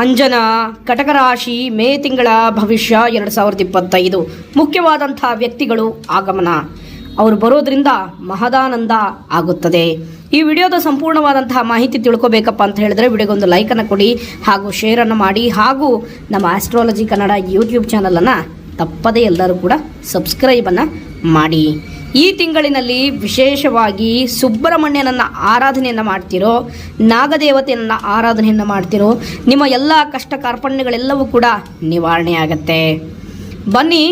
ಅಂಜನ ಕಟಕ ರಾಶಿ ಮೇ ತಿಂಗಳ ಭವಿಷ್ಯ ಎರಡು ಸಾವಿರದ ಇಪ್ಪತ್ತೈದು. ಮುಖ್ಯವಾದಂಥ ವ್ಯಕ್ತಿಗಳು ಆಗಮನ. ಅವರು ಬರೋದ್ರಿಂದ ಮಹದಾನಂದ ಆಗುತ್ತದೆ. ಈ ವಿಡಿಯೋದ ಸಂಪೂರ್ಣವಾದಂತಹ ಮಾಹಿತಿ ತಿಳ್ಕೊಬೇಕಪ್ಪ ಅಂತ ಹೇಳಿದ್ರೆ ವಿಡಿಯೋಗೊಂದು ಲೈಕನ್ನು ಕೊಡಿ ಹಾಗೂ ಶೇರನ್ನು ಮಾಡಿ ಹಾಗೂ ನಮ್ಮ ಆಸ್ಟ್ರಾಲಜಿ ಕನ್ನಡ ಯೂಟ್ಯೂಬ್ ಚಾನಲನ್ನು ತಪ್ಪದೇ ಎಲ್ಲರೂ ಕೂಡ ಸಬ್ಸ್ಕ್ರೈಬನ್ನು ಮಾಡಿ. ಈ ತಿಂಗಳಿನಲ್ಲಿ ವಿಶೇಷವಾಗಿ ಸುಬ್ರಹ್ಮಣ್ಯನನ್ನು ಆರಾಧನೆಯನ್ನು ಮಾಡ್ತಿರೋ ನಾಗದೇವತೆಯನ್ನು ಆರಾಧನೆಯನ್ನು ಮಾಡ್ತಿರೋ ನಿಮ್ಮ ಎಲ್ಲ ಕಷ್ಟ ಕಾರ್ಪಣ್ಯಗಳೆಲ್ಲವೂ ಕೂಡ ನಿವಾರಣೆ ಆಗತ್ತೆ. ಬನ್ನಿ,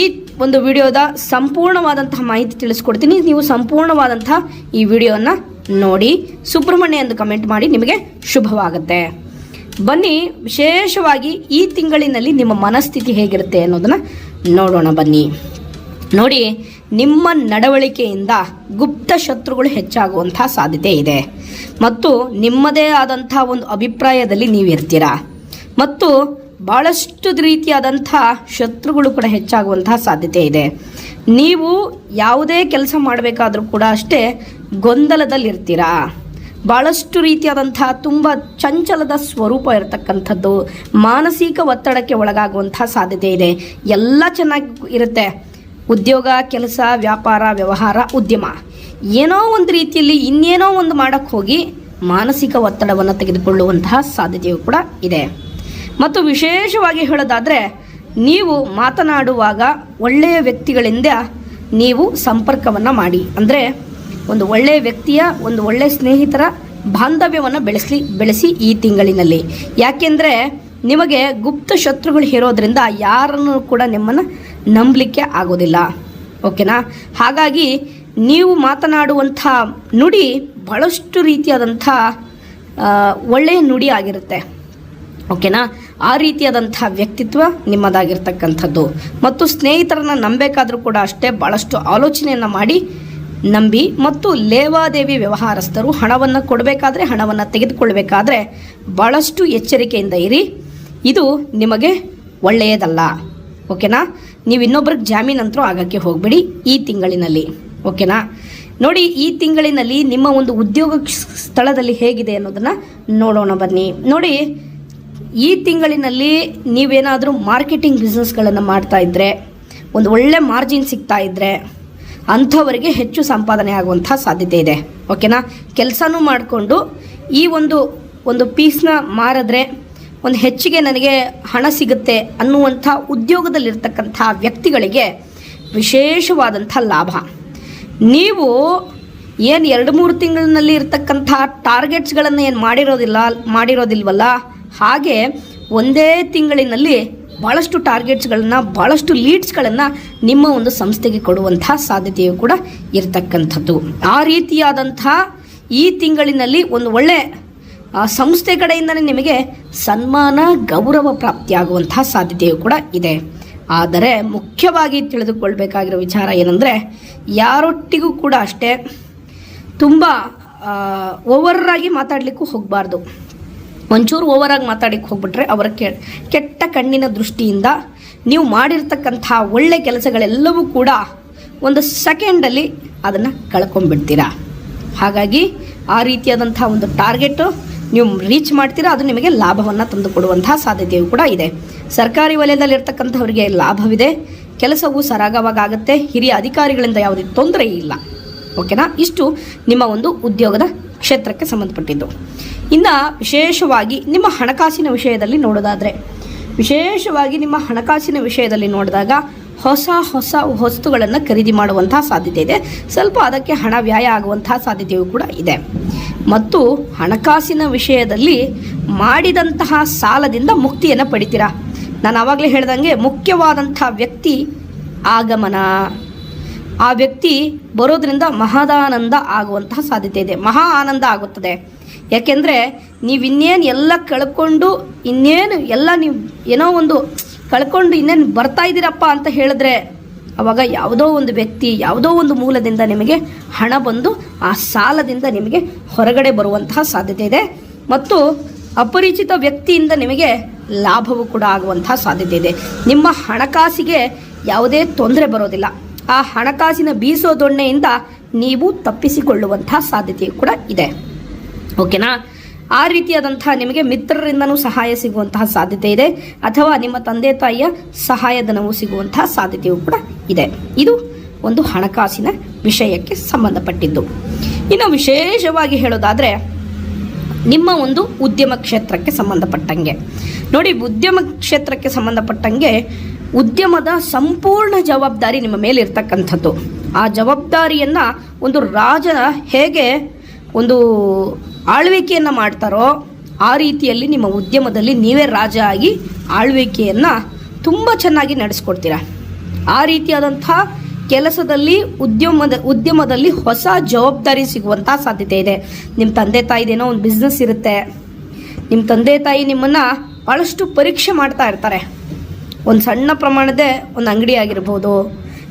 ಈ ಒಂದು ವಿಡಿಯೋದ ಸಂಪೂರ್ಣವಾದಂತಹ ಮಾಹಿತಿ ತಿಳಿಸ್ಕೊಡ್ತೀನಿ. ನೀವು ಸಂಪೂರ್ಣವಾದಂತಹ ಈ ವಿಡಿಯೋನ ನೋಡಿ, ಸುಬ್ರಹ್ಮಣ್ಯ ಎಂದು ಕಮೆಂಟ್ ಮಾಡಿ ನಿಮಗೆ ಶುಭವಾಗುತ್ತೆ. ಬನ್ನಿ, ವಿಶೇಷವಾಗಿ ಈ ತಿಂಗಳಿನಲ್ಲಿ ನಿಮ್ಮ ಮನಸ್ಥಿತಿ ಹೇಗಿರುತ್ತೆ ಅನ್ನೋದನ್ನ ನೋಡೋಣ ಬನ್ನಿ. ನೋಡಿ ನಿಮ್ಮ ನಡವಳಿಕೆಯಿಂದ ಗುಪ್ತ ಶತ್ರುಗಳು ಹೆಚ್ಚಾಗುವಂಥ ಸಾಧ್ಯತೆ ಇದೆ. ಮತ್ತು ನಿಮ್ಮದೇ ಆದಂಥ ಒಂದು ಅಭಿಪ್ರಾಯದಲ್ಲಿ ನೀವು ಇರ್ತೀರಾ? ಮತ್ತು ಭಾಳಷ್ಟು ರೀತಿಯಾದಂಥ ಶತ್ರುಗಳು ಕೂಡ ಹೆಚ್ಚಾಗುವಂತಹ ಸಾಧ್ಯತೆ ಇದೆ. ನೀವು ಯಾವುದೇ ಕೆಲಸ ಮಾಡಬೇಕಾದ್ರೂ ಕೂಡ ಅಷ್ಟೇ ಗೊಂದಲದಲ್ಲಿರ್ತೀರಾ? ಭಾಳಷ್ಟು ರೀತಿಯಾದಂಥ ತುಂಬ ಚಂಚಲದ ಸ್ವರೂಪ ಇರತಕ್ಕಂಥದ್ದು, ಮಾನಸಿಕ ಒತ್ತಡಕ್ಕೆ ಒಳಗಾಗುವಂಥ ಸಾಧ್ಯತೆ ಇದೆ. ಎಲ್ಲ ಚೆನ್ನಾಗಿ ಇರುತ್ತೆ. ಉದ್ಯೋಗ, ಕೆಲಸ, ವ್ಯಾಪಾರ, ವ್ಯವಹಾರ, ಉದ್ಯಮ. ಏನೋ ಒಂದು ರೀತಿಯಲ್ಲಿ ಇನ್ನೇನೋ ಒಂದು ಮಾಡೋಕ್ಕೆ ಹೋಗಿ ಮಾನಸಿಕ ಒತ್ತಡವನ್ನು ತೆಗೆದುಕೊಳ್ಳುವಂತಹ ಸಾಧ್ಯತೆಯು ಕೂಡ ಇದೆ. ಮತ್ತು ವಿಶೇಷವಾಗಿ ಹೇಳೋದಾದರೆ, ನೀವು ಮಾತನಾಡುವಾಗ ಒಳ್ಳೆಯ ವ್ಯಕ್ತಿಗಳಿಂದ ನೀವು ಸಂಪರ್ಕವನ್ನು ಮಾಡಿ. ಅಂದರೆ ಒಂದು ಒಳ್ಳೆಯ ವ್ಯಕ್ತಿಯ, ಒಂದು ಒಳ್ಳೆಯ ಸ್ನೇಹಿತರ ಬಾಂಧವ್ಯವನ್ನು ಬೆಳೆಸಲಿ, ಬೆಳೆಸಿ ಈ ತಿಂಗಳಿನಲ್ಲಿ. ಯಾಕೆಂದರೆ ನಿಮಗೆ ಗುಪ್ತ ಶತ್ರುಗಳು ಇರೋದ್ರಿಂದ ಯಾರನ್ನು ಕೂಡ ನಿಮ್ಮನ್ನು ನಂಬಲಿಕ್ಕೆ ಆಗೋದಿಲ್ಲ. ಓಕೆನಾ? ಹಾಗಾಗಿ ನೀವು ಮಾತನಾಡುವಂಥ ನುಡಿ ಬಹಳಷ್ಟು ರೀತಿಯಾದಂಥ ಒಳ್ಳೆಯ ನುಡಿ ಆಗಿರುತ್ತೆ. ಓಕೆನಾ? ಆ ರೀತಿಯಾದಂಥ ವ್ಯಕ್ತಿತ್ವ ನಿಮ್ಮದಾಗಿರ್ತಕ್ಕಂಥದ್ದು. ಮತ್ತು ಸ್ನೇಹಿತರನ್ನ ನಂಬಬೇಕಾದ್ರೂ ಕೂಡ ಅಷ್ಟೇ ಭಾಳಷ್ಟು ಆಲೋಚನೆಯನ್ನು ಮಾಡಿ ನಂಬಿ ಮತ್ತು ಲೇವಾದೇವಿ ವ್ಯವಹಾರಸ್ಥರು ಹಣವನ್ನು ಕೊಡಬೇಕಾದ್ರೆ ಹಣವನ್ನು ತೆಗೆದುಕೊಳ್ಬೇಕಾದ್ರೆ ಭಾಳಷ್ಟು ಎಚ್ಚರಿಕೆಯಿಂದ ಇರಿ. ಇದು ನಿಮಗೆ ಒಳ್ಳೆಯದಲ್ಲ. ಓಕೆನಾ? ನೀವು ಇನ್ನೊಬ್ರಿಗೆ ಜಾಮೀನಂತರೂ ಆಗೋಕ್ಕೆ ಹೋಗಬೇಡಿ ಈ ತಿಂಗಳಿನಲ್ಲಿ, ಓಕೆನಾ? ನೋಡಿ, ಈ ತಿಂಗಳಿನಲ್ಲಿ ನಿಮ್ಮ ಒಂದು ಉದ್ಯೋಗ ಸ್ಥಳದಲ್ಲಿ ಹೇಗಿದೆ ಅನ್ನೋದನ್ನು ನೋಡೋಣ ಬನ್ನಿ. ನೋಡಿ, ಈ ತಿಂಗಳಿನಲ್ಲಿ ನೀವೇನಾದರೂ ಮಾರ್ಕೆಟಿಂಗ್ ಬಿಸ್ನೆಸ್ಗಳನ್ನು ಮಾಡ್ತಾ ಇದ್ದರೆ ಒಂದು ಒಳ್ಳೆ ಮಾರ್ಜಿನ್ ಸಿಗ್ತಾ ಇದ್ದರೆ ಅಂಥವರಿಗೆ ಹೆಚ್ಚು ಸಂಪಾದನೆ ಆಗುವಂಥ ಸಾಧ್ಯತೆ ಇದೆ, ಓಕೆನಾ? ಕೆಲಸನೂ ಮಾಡಿಕೊಂಡು ಈ ಒಂದು ಒಂದು ಪೀಸ್ನ ಮಾರಿದ್ರೆ ಒಂದು ಹೆಚ್ಚಿಗೆ ನನಗೆ ಹಣ ಸಿಗುತ್ತೆ ಅನ್ನುವಂಥ ಉದ್ಯೋಗದಲ್ಲಿರ್ತಕ್ಕಂಥ ವ್ಯಕ್ತಿಗಳಿಗೆ ವಿಶೇಷವಾದಂಥ ಲಾಭ. ನೀವು ಏನು ಎರಡು ಮೂರು ತಿಂಗಳಿನಲ್ಲಿ ಇರ್ತಕ್ಕಂಥ ಟಾರ್ಗೆಟ್ಸ್ಗಳನ್ನು ಏನು ಮಾಡಿರೋದಿಲ್ಲ, ಮಾಡಿರೋದಿಲ್ವಲ್ಲ? ಹಾಗೆ ಒಂದೇ ತಿಂಗಳಿನಲ್ಲಿ ಭಾಳಷ್ಟು ಟಾರ್ಗೆಟ್ಸ್ಗಳನ್ನು ಭಾಳಷ್ಟು ಲೀಡ್ಸ್ಗಳನ್ನು ನಿಮ್ಮ ಒಂದು ಸಂಸ್ಥೆಗೆ ಕೊಡುವಂಥ ಸಾಧ್ಯತೆಯು ಕೂಡ ಇರತಕ್ಕಂಥದ್ದು. ಆ ರೀತಿಯಾದಂಥ ಈ ತಿಂಗಳಿನಲ್ಲಿ ಒಂದು ಒಳ್ಳೆ ಆ ಸಂಸ್ಥೆ ಕಡೆಯಿಂದಲೇ ನಿಮಗೆ ಸನ್ಮಾನ, ಗೌರವ ಪ್ರಾಪ್ತಿಯಾಗುವಂತಹ ಸಾಧ್ಯತೆಯು ಕೂಡ ಇದೆ. ಆದರೆ ಮುಖ್ಯವಾಗಿ ತಿಳಿದುಕೊಳ್ಬೇಕಾಗಿರೋ ವಿಚಾರ ಏನಂದರೆ, ಯಾರೊಟ್ಟಿಗೂ ಕೂಡ ಅಷ್ಟೇ ತುಂಬ ಓವರಾಗಿ ಮಾತಾಡಲಿಕ್ಕೂ ಹೋಗಬಾರ್ದು. ಒಂಚೂರು ಓವರಾಗಿ ಮಾತಾಡಕ್ಕೆ ಹೋಗ್ಬಿಟ್ರೆ ಅವರ ಕೆಟ್ಟ ಕಣ್ಣಿನ ದೃಷ್ಟಿಯಿಂದ ನೀವು ಮಾಡಿರ್ತಕ್ಕಂಥ ಒಳ್ಳೆ ಕೆಲಸಗಳೆಲ್ಲವೂ ಕೂಡ ಒಂದು ಸೆಕೆಂಡಲ್ಲಿ ಅದನ್ನು ಕಳ್ಕೊಂಡ್ಬಿಡ್ತೀರಾ? ಹಾಗಾಗಿ ಆ ರೀತಿಯಾದಂಥ ಒಂದು ಟಾರ್ಗೆಟು ನೀವು ರೀಚ್ ಮಾಡ್ತೀರಾ, ಅದು ನಿಮಗೆ ಲಾಭವನ್ನು ತಂದು ಕೊಡುವಂತಹ ಸಾಧ್ಯತೆಯೂ ಕೂಡ ಇದೆ. ಸರ್ಕಾರಿ ವಲಯದಲ್ಲಿರ್ತಕ್ಕಂಥವರಿಗೆ ಲಾಭವಿದೆ. ಕೆಲಸವು ಸರಾಗವಾಗುತ್ತೆ ಹಿರಿಯ ಅಧಿಕಾರಿಗಳಿಂದ ಯಾವುದೇ ತೊಂದರೆ ಇಲ್ಲ. ಓಕೆನಾ? ಇಷ್ಟು ನಿಮ್ಮ ಒಂದು ಉದ್ಯೋಗದ ಕ್ಷೇತ್ರಕ್ಕೆ ಸಂಬಂಧಪಟ್ಟಿದ್ದು. ಇನ್ನು ವಿಶೇಷವಾಗಿ ನಿಮ್ಮ ಹಣಕಾಸಿನ ವಿಷಯದಲ್ಲಿ ನೋಡೋದಾದರೆ, ವಿಶೇಷವಾಗಿ ನಿಮ್ಮ ಹಣಕಾಸಿನ ವಿಷಯದಲ್ಲಿ ನೋಡಿದಾಗ ಹೊಸ ಹೊಸ ವಸ್ತುಗಳನ್ನು ಖರೀದಿ ಮಾಡುವಂತಹ ಸಾಧ್ಯತೆ ಇದೆ. ಸ್ವಲ್ಪ ಅದಕ್ಕೆ ಹಣ ವ್ಯಯ ಆಗುವಂತಹ ಸಾಧ್ಯತೆಯೂ ಕೂಡ ಇದೆ. ಮತ್ತು ಹಣಕಾಸಿನ ವಿಷಯದಲ್ಲಿ ಮಾಡಿದಂತಹ ಸಾಲದಿಂದ ಮುಕ್ತಿಯನ್ನು ಪಡಿತೀರಾ? ನಾನು ಆವಾಗಲೇ ಹೇಳ್ದಂಗೆ ಮುಖ್ಯವಾದಂಥ ವ್ಯಕ್ತಿ ಆಗಮನ. ಆ ವ್ಯಕ್ತಿ ಬರೋದ್ರಿಂದ ಮಹದಾನಂದ ಆಗುವಂತಹ ಸಾಧ್ಯತೆ ಇದೆ. ಮಹಾ ಆನಂದ ಆಗುತ್ತದೆ. ಯಾಕೆಂದರೆ ನೀವು ಇನ್ನೇನು ಎಲ್ಲ ಕಳ್ಕೊಂಡು ಇನ್ನೇನು ಎಲ್ಲ ನೀವು ಏನೋ ಒಂದು ಕಳ್ಕೊಂಡು ಇನ್ನೇನು ಬರ್ತಾ ಇದ್ದೀರಪ್ಪ ಅಂತ ಹೇಳಿದ್ರೆ ಅವಾಗ ಯಾವುದೋ ಒಂದು ವ್ಯಕ್ತಿ, ಯಾವುದೋ ಒಂದು ಮೂಲದಿಂದ ನಿಮಗೆ ಹಣ ಬಂದು ಆ ಸಾಲದಿಂದ ನಿಮಗೆ ಹೊರಗಡೆ ಬರುವಂತಹ ಸಾಧ್ಯತೆ ಇದೆ. ಮತ್ತು ಅಪರಿಚಿತ ವ್ಯಕ್ತಿಯಿಂದ ನಿಮಗೆ ಲಾಭವು ಕೂಡ ಆಗುವಂತಹ ಸಾಧ್ಯತೆ ಇದೆ. ನಿಮ್ಮ ಹಣಕಾಸಿಗೆ ಯಾವುದೇ ತೊಂದರೆ ಬರೋದಿಲ್ಲ. ಆ ಹಣಕಾಸಿನ ಬೀಸೋ ದೊಣ್ಣೆಯಿಂದ ನೀವು ತಪ್ಪಿಸಿಕೊಳ್ಳುವಂತಹ ಸಾಧ್ಯತೆಯು ಕೂಡ ಇದೆ. ಓಕೆನಾ? ಆ ರೀತಿಯಾದಂತಹ ನಿಮಗೆ ಮಿತ್ರರಿಂದನೂ ಸಹಾಯ ಸಿಗುವಂತಹ ಸಾಧ್ಯತೆ ಇದೆ. ಅಥವಾ ನಿಮ್ಮ ತಂದೆ ತಾಯಿಯ ಸಹಾಯಧನವು ಸಿಗುವಂತಹ ಸಾಧ್ಯತೆಯೂ ಕೂಡ ಇದೆ. ಇದು ಒಂದು ಹಣಕಾಸಿನ ವಿಷಯಕ್ಕೆ ಸಂಬಂಧಪಟ್ಟಿದ್ದು. ಇನ್ನು ವಿಶೇಷವಾಗಿ ಹೇಳೋದಾದರೆ, ನಿಮ್ಮ ಒಂದು ಉದ್ಯಮ ಕ್ಷೇತ್ರಕ್ಕೆ ಸಂಬಂಧಪಟ್ಟಂಗೆ. ನೋಡಿ, ಉದ್ಯಮ ಕ್ಷೇತ್ರಕ್ಕೆ ಸಂಬಂಧಪಟ್ಟಂಗೆ ಉದ್ಯಮದ ಸಂಪೂರ್ಣ ಜವಾಬ್ದಾರಿ ನಿಮ್ಮ ಮೇಲೆ ಇರ್ತಕ್ಕಂಥದ್ದು. ಆ ಜವಾಬ್ದಾರಿಯನ್ನು ಒಂದು ರಾಜ ಹೇಗೆ ಒಂದು ಆಳ್ವಿಕೆಯನ್ನು ಮಾಡ್ತಾರೋ ಆ ರೀತಿಯಲ್ಲಿ ನಿಮ್ಮ ಉದ್ಯಮದಲ್ಲಿ ನೀವೇ ರಾಜ ಆಗಿ ಆಳ್ವಿಕೆಯನ್ನು ತುಂಬ ಚೆನ್ನಾಗಿ ನಡೆಸ್ಕೊಡ್ತೀರಾ. ಆ ರೀತಿಯಾದಂಥ ಕೆಲಸದಲ್ಲಿ ಉದ್ಯಮದ, ಉದ್ಯಮದಲ್ಲಿ ಹೊಸ ಜವಾಬ್ದಾರಿ ಸಿಗುವಂಥ ಸಾಧ್ಯತೆ ಇದೆ. ನಿಮ್ಮ ತಂದೆ ತಾಯಿದೇನೋ ಒಂದು ಬಿಸ್ನೆಸ್ ಇರುತ್ತೆ. ನಿಮ್ಮ ತಂದೆ ತಾಯಿ ನಿಮ್ಮನ್ನು ಭಾಳಷ್ಟು ಪರೀಕ್ಷೆ ಮಾಡ್ತಾ ಇರ್ತಾರೆ. ಒಂದು ಸಣ್ಣ ಪ್ರಮಾಣದ ಒಂದು ಅಂಗಡಿ ಆಗಿರ್ಬೋದು,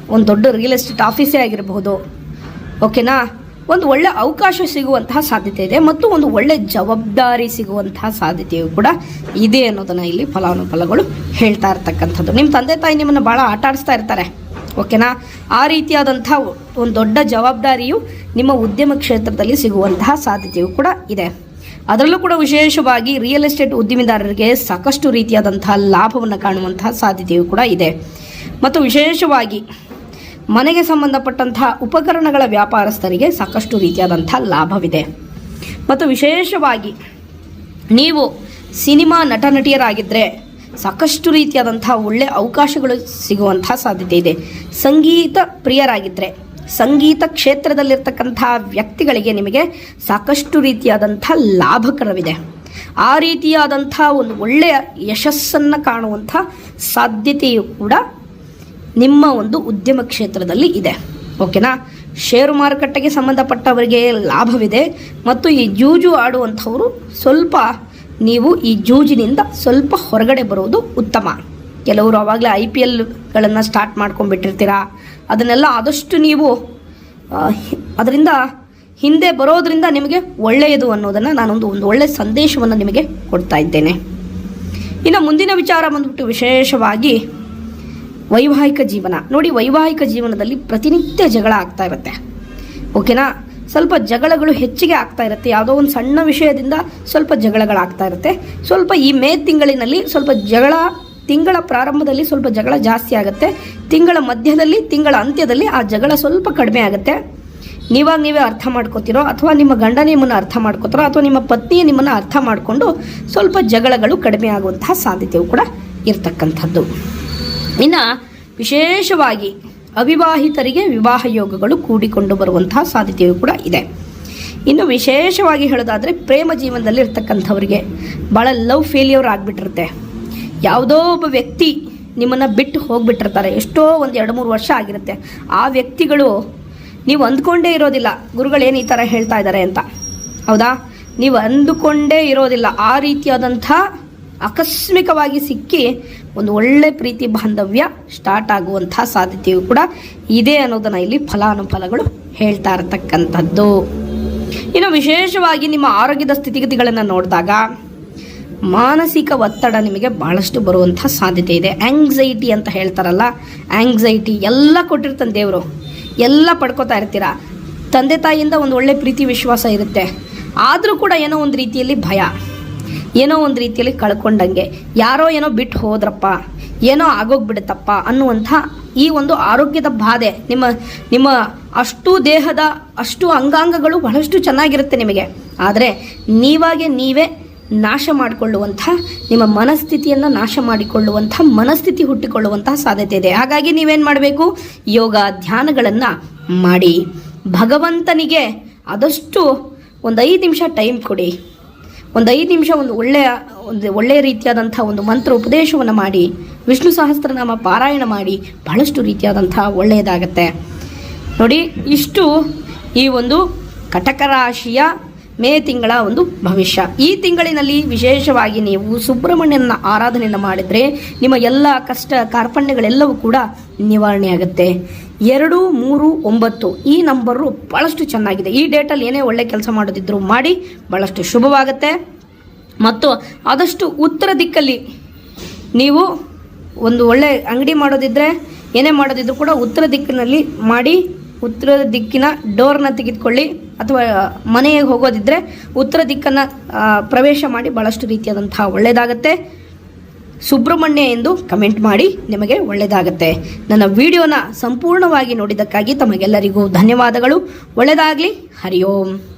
ಒಂದು ದೊಡ್ಡ ರಿಯಲ್ ಎಸ್ಟೇಟ್ ಆಫೀಸೇ ಆಗಿರಬಹುದು ಓಕೆನಾ ಒಂದು ಒಳ್ಳೆ ಅವಕಾಶ ಸಿಗುವಂತಹ ಸಾಧ್ಯತೆ ಇದೆ ಮತ್ತು ಒಂದು ಒಳ್ಳೆ ಜವಾಬ್ದಾರಿ ಸಿಗುವಂತಹ ಸಾಧ್ಯತೆಯು ಕೂಡ ಇದೆ ಅನ್ನೋದನ್ನು ಇಲ್ಲಿ ಫಲಾನುಫಲಗಳು ಹೇಳ್ತಾ ಇರ್ತಕ್ಕಂಥದ್ದು. ನಿಮ್ಮ ತಂದೆ ತಾಯಿ ನಿಮ್ಮನ್ನು ಭಾಳ ಆಟ ಆಡಿಸ್ತಾ ಇರ್ತಾರೆ ಓಕೆನಾ ಆ ರೀತಿಯಾದಂಥ ಒಂದು ದೊಡ್ಡ ಜವಾಬ್ದಾರಿಯು ನಿಮ್ಮ ಉದ್ಯಮ ಕ್ಷೇತ್ರದಲ್ಲಿ ಸಿಗುವಂತಹ ಸಾಧ್ಯತೆಯು ಕೂಡ ಇದೆ. ಅದರಲ್ಲೂ ಕೂಡ ವಿಶೇಷವಾಗಿ ರಿಯಲ್ ಎಸ್ಟೇಟ್ ಉದ್ಯಮಿದಾರರಿಗೆ ಸಾಕಷ್ಟು ರೀತಿಯಾದಂತಹ ಲಾಭವನ್ನು ಕಾಣುವಂತಹ ಸಾಧ್ಯತೆಯು ಕೂಡ ಇದೆ. ಮತ್ತು ವಿಶೇಷವಾಗಿ ಮನೆಗೆ ಸಂಬಂಧಪಟ್ಟಂತಹ ಉಪಕರಣಗಳ ವ್ಯಾಪಾರಸ್ಥರಿಗೆ ಸಾಕಷ್ಟು ರೀತಿಯಾದಂಥ ಲಾಭವಿದೆ. ಮತ್ತು ವಿಶೇಷವಾಗಿ ನೀವು ಸಿನಿಮಾ ನಟ ನಟಿಯರಾಗಿದ್ದರೆ ಸಾಕಷ್ಟು ರೀತಿಯಾದಂಥ ಒಳ್ಳೆಯ ಅವಕಾಶಗಳು ಸಿಗುವಂಥ ಸಾಧ್ಯತೆ ಇದೆ. ಸಂಗೀತ ಪ್ರಿಯರಾಗಿದ್ದರೆ ಸಂಗೀತ ಕ್ಷೇತ್ರದಲ್ಲಿರ್ತಕ್ಕಂಥ ವ್ಯಕ್ತಿಗಳಿಗೆ ನಿಮಗೆ ಸಾಕಷ್ಟು ರೀತಿಯಾದಂಥ ಲಾಭಕರವಿದೆ. ಆ ರೀತಿಯಾದಂಥ ಒಂದು ಒಳ್ಳೆಯ ಯಶಸ್ಸನ್ನು ಕಾಣುವಂಥ ಸಾಧ್ಯತೆಯು ಕೂಡ ನಿಮ್ಮ ಒಂದು ಉದ್ಯಮ ಕ್ಷೇತ್ರದಲ್ಲಿ ಇದೆ. ಓಕೆನಾ? ಷೇರು ಮಾರುಕಟ್ಟೆಗೆ ಸಂಬಂಧಪಟ್ಟವರಿಗೆ ಲಾಭವಿದೆ ಮತ್ತು ಈ ಜೂಜು ಆಡುವಂಥವರು ಸ್ವಲ್ಪ ನೀವು ಈ ಜೂಜಿನಿಂದ ಸ್ವಲ್ಪ ಹೊರಗಡೆ ಬರುವುದು ಉತ್ತಮ. ಕೆಲವರು ಆವಾಗಲೇ ಐ ಪಿ ಎಲ್ಗಳನ್ನು ಸ್ಟಾರ್ಟ್ ಮಾಡ್ಕೊಂಡ್ಬಿಟ್ಟಿರ್ತೀರಾ? ಅದನ್ನೆಲ್ಲ ಆದಷ್ಟು ನೀವು ಅದರಿಂದ ಹಿಂದೆ ಬರೋದರಿಂದ ನಿಮಗೆ ಒಳ್ಳೆಯದು ಅನ್ನೋದನ್ನು ನಾನೊಂದು, ಒಂದು ಒಳ್ಳೆಯ ಸಂದೇಶವನ್ನು ನಿಮಗೆ ಕೊಡ್ತಾ ಇದ್ದೇನೆ. ಇನ್ನು ಮುಂದಿನ ವಿಚಾರ ಬಂದ್ಬಿಟ್ಟು ವಿಶೇಷವಾಗಿ ವೈವಾಹಿಕ ಜೀವನ. ನೋಡಿ, ವೈವಾಹಿಕ ಜೀವನದಲ್ಲಿ ಪ್ರತಿನಿತ್ಯ ಜಗಳ ಆಗ್ತಾ ಇರುತ್ತೆ. ಓಕೆನಾ? ಸ್ವಲ್ಪ ಜಗಳಗಳು ಹೆಚ್ಚಿಗೆ ಆಗ್ತಾ ಇರುತ್ತೆ. ಯಾವುದೋ ಒಂದು ಸಣ್ಣ ವಿಷಯದಿಂದ ಸ್ವಲ್ಪ ಜಗಳಗಳಾಗ್ತಾ ಇರುತ್ತೆ. ಸ್ವಲ್ಪ ಈ ಮೇ ತಿಂಗಳಿನಲ್ಲಿ ಸ್ವಲ್ಪ ಜಗಳ, ತಿಂಗಳ ಪ್ರಾರಂಭದಲ್ಲಿ ಸ್ವಲ್ಪ ಜಗಳ ಜಾಸ್ತಿ ಆಗುತ್ತೆ. ತಿಂಗಳ ಮಧ್ಯದಲ್ಲಿ, ತಿಂಗಳ ಅಂತ್ಯದಲ್ಲಿ ಆ ಜಗಳ ಸ್ವಲ್ಪ ಕಡಿಮೆ ಆಗುತ್ತೆ. ನೀವಾಗ ನೀವೇ ಅರ್ಥ ಮಾಡ್ಕೋತಿರೋ, ಅಥವಾ ನಿಮ್ಮ ಗಂಡ ನಿಮ್ಮನ್ನು ಅರ್ಥ ಮಾಡ್ಕೋತಾರೋ, ಅಥವಾ ನಿಮ್ಮ ಪತ್ನಿ ನಿಮ್ಮನ್ನು ಅರ್ಥ ಮಾಡಿಕೊಂಡು ಸ್ವಲ್ಪ ಜಗಳಗಳು ಕಡಿಮೆ ಆಗುವಂತಹ ಸಾಧ್ಯತೆಯು ಕೂಡ ಇರ್ತಕ್ಕಂಥದ್ದು. ಇನ್ನು ವಿಶೇಷವಾಗಿ ಅವಿವಾಹಿತರಿಗೆ ವಿವಾಹ ಯೋಗಗಳು ಕೂಡಿಕೊಂಡು ಬರುವಂತಹ ಸಾಧ್ಯತೆಯು ಕೂಡ ಇದೆ. ಇನ್ನು ವಿಶೇಷವಾಗಿ ಹೇಳೋದಾದರೆ ಪ್ರೇಮ ಜೀವನದಲ್ಲಿ ಇರ್ತಕ್ಕಂಥವ್ರಿಗೆ ಭಾಳ ಲವ್ ಫೇಲ್ಯೂರ್ ಆಗಿಬಿಟ್ಟಿರುತ್ತೆ. ಯಾವುದೋ ಒಬ್ಬ ವ್ಯಕ್ತಿ ನಿಮ್ಮನ್ನು ಬಿಟ್ಟು ಹೋಗಿಬಿಟ್ಟಿರ್ತಾರೆ. ಎಷ್ಟೋ ಒಂದು ಎರಡು ಮೂರು ವರ್ಷ ಆಗಿರುತ್ತೆ. ಆ ವ್ಯಕ್ತಿಗಳು ನೀವು ಅಂದ್ಕೊಂಡೇ ಇರೋದಿಲ್ಲ. ಗುರುಗಳೇನು ಈ ಥರ ಹೇಳ್ತಾ ಇದ್ದಾರೆ ಅಂತ. ಹೌದಾ? ನೀವು ಅಂದುಕೊಂಡೇ ಇರೋದಿಲ್ಲ. ಆ ರೀತಿಯಾದಂಥ ಆಕಸ್ಮಿಕವಾಗಿ ಸಿಕ್ಕಿ ಒಂದು ಒಳ್ಳೆ ಪ್ರೀತಿ ಬಾಂಧವ್ಯ ಸ್ಟಾರ್ಟ್ ಆಗುವಂಥ ಸಾಧ್ಯತೆಯು ಕೂಡ ಇದೆ ಅನ್ನೋದನ್ನು ಇಲ್ಲಿ ಫಲಾನುಫಲಗಳು ಹೇಳ್ತಾ ಇರತಕ್ಕಂಥದ್ದು. ಇನ್ನು ವಿಶೇಷವಾಗಿ ನಿಮ್ಮ ಆರೋಗ್ಯದ ಸ್ಥಿತಿಗತಿಗಳನ್ನು ನೋಡಿದಾಗ ಮಾನಸಿಕ ಒತ್ತಡ ನಿಮಗೆ ಬಹಳಷ್ಟು ಬರುವಂಥ ಸಾಧ್ಯತೆ ಇದೆ. ಆಂಗ್ಸೈಟಿ ಅಂತ ಹೇಳ್ತಾರಲ್ಲ ಆಂಗ್ಸೈಟಿ ಎಲ್ಲ ಕೊಟ್ಟಿರ್ತಾನೆ ದೇವರು. ಎಲ್ಲ ಪಡ್ಕೋತಾ ಇರ್ತೀರ? ತಂದೆ ತಾಯಿಯಿಂದ ಒಂದು ಒಳ್ಳೆ ಪ್ರೀತಿ ವಿಶ್ವಾಸ ಇರುತ್ತೆ. ಆದರೂ ಕೂಡ ಏನೋ ಒಂದು ರೀತಿಯಲ್ಲಿ ಭಯ. ಏನೋ ಒಂದು ರೀತಿಯಲ್ಲಿ ಕಳ್ಕೊಂಡಂಗೆ. ಯಾರೋ ಏನೋ ಬಿಟ್ಟು ಹೋದ್ರಪ್ಪ, ಏನೋ ಆಗೋಗ್ಬಿಡುತ್ತಪ್ಪ ಅನ್ನುವಂಥ ಈ ಒಂದು ಆರೋಗ್ಯದ ಬಾಧೆ. ನಿಮ್ಮ ನಿಮ್ಮ ಅಷ್ಟು ದೇಹದ ಅಷ್ಟು ಅಂಗಾಂಗಗಳು ಬಹಳಷ್ಟು ಚೆನ್ನಾಗಿರುತ್ತೆ ನಿಮಗೆ. ಆದರೆ ನೀವಾಗೆ ನೀವೇ ನಾಶ ಮಾಡಿಕೊಳ್ಳುವಂಥ, ನಿಮ್ಮ ಮನಸ್ಥಿತಿಯನ್ನು ನಾಶ ಮಾಡಿಕೊಳ್ಳುವಂಥ, ಮನಸ್ಥಿತಿ ಹುಟ್ಟಿಕೊಳ್ಳುವಂತಹ ಸಾಧ್ಯತೆ ಇದೆ. ಹಾಗಾಗಿ ನೀವೇನು ಮಾಡಬೇಕು? ಯೋಗ ಧ್ಯಾನಗಳನ್ನು ಮಾಡಿ. ಭಗವಂತನಿಗೆ ಆದಷ್ಟು ಒಂದು ಐದು ನಿಮಿಷ ಟೈಮ್ ಕೊಡಿ. ಒಂದು ಐದು ನಿಮಿಷ ಒಂದು ಒಳ್ಳೆಯ ಒಂದು ಒಳ್ಳೆಯ ರೀತಿಯಾದಂಥ ಒಂದು ಮಂತ್ರ ಉಪದೇಶವನ್ನು ಮಾಡಿ, ವಿಷ್ಣು ಸಹಸ್ರನಾಮ ಪಾರಾಯಣ ಮಾಡಿ, ಬಹಳಷ್ಟು ರೀತಿಯಾದಂಥ ಒಳ್ಳೆಯದಾಗತ್ತೆ. ನೋಡಿ, ಇಷ್ಟು ಈ ಒಂದು ಕಟಕ ರಾಶಿಯ ಮೇ ತಿಂಗಳ ಒಂದು ಭವಿಷ್ಯ. ಈ ತಿಂಗಳಿನಲ್ಲಿ ವಿಶೇಷವಾಗಿ ನೀವು ಸುಬ್ರಹ್ಮಣ್ಯನ ಆರಾಧನೆಯನ್ನು ಮಾಡಿದರೆ ನಿಮ್ಮ ಎಲ್ಲ ಕಷ್ಟ ಕಾರ್ಪಣ್ಯಗಳೆಲ್ಲವೂ ಕೂಡ ನಿವಾರಣೆ ಆಗುತ್ತೆ ಎರಡು, ಮೂರು, ಒಂಬತ್ತು ಈ ನಂಬರು ಭಾಳಷ್ಟು ಚೆನ್ನಾಗಿದೆ. ಈ ಡೇಟಲ್ಲಿ ಏನೇ ಒಳ್ಳೆ ಕೆಲಸ ಮಾಡೋದಿದ್ರು ಮಾಡಿ ಭಾಳಷ್ಟು ಶುಭವಾಗುತ್ತೆ. ಮತ್ತು ಆದಷ್ಟು ಉತ್ತರ ದಿಕ್ಕಲ್ಲಿ ನೀವು ಒಂದು ಒಳ್ಳೆ ಅಂಗಡಿ ಮಾಡೋದಿದ್ರೆ, ಏನೇ ಮಾಡೋದಿದ್ರು ಕೂಡ ಉತ್ತರ ದಿಕ್ಕಿನಲ್ಲಿ ಮಾಡಿ ಉತ್ತರ ದಿಕ್ಕಿನ ಡೋರ್ನ ತೆಗೆದುಕೊಳ್ಳಿ ಅಥವಾ ಮನೆಗೆ ಹೋಗೋದಿದ್ದರೆ ಉತ್ತರ ದಿಕ್ಕನ್ನು ಪ್ರವೇಶ ಮಾಡಿ ಭಾಳಷ್ಟು ರೀತಿಯಾದಂತಹ ಒಳ್ಳೆಯದಾಗತ್ತೆ ಸುಬ್ರಹ್ಮಣ್ಯ ಎಂದು ಕಮೆಂಟ್ ಮಾಡಿ ನಿಮಗೆ ಒಳ್ಳೆಯದಾಗತ್ತೆ ನನ್ನ ವಿಡಿಯೋನ ಸಂಪೂರ್ಣವಾಗಿ ನೋಡಿದ್ದಕ್ಕಾಗಿ ತಮಗೆಲ್ಲರಿಗೂ ಧನ್ಯವಾದಗಳು. ಒಳ್ಳೆಯದಾಗಲಿ ಹರಿ ಓಂ.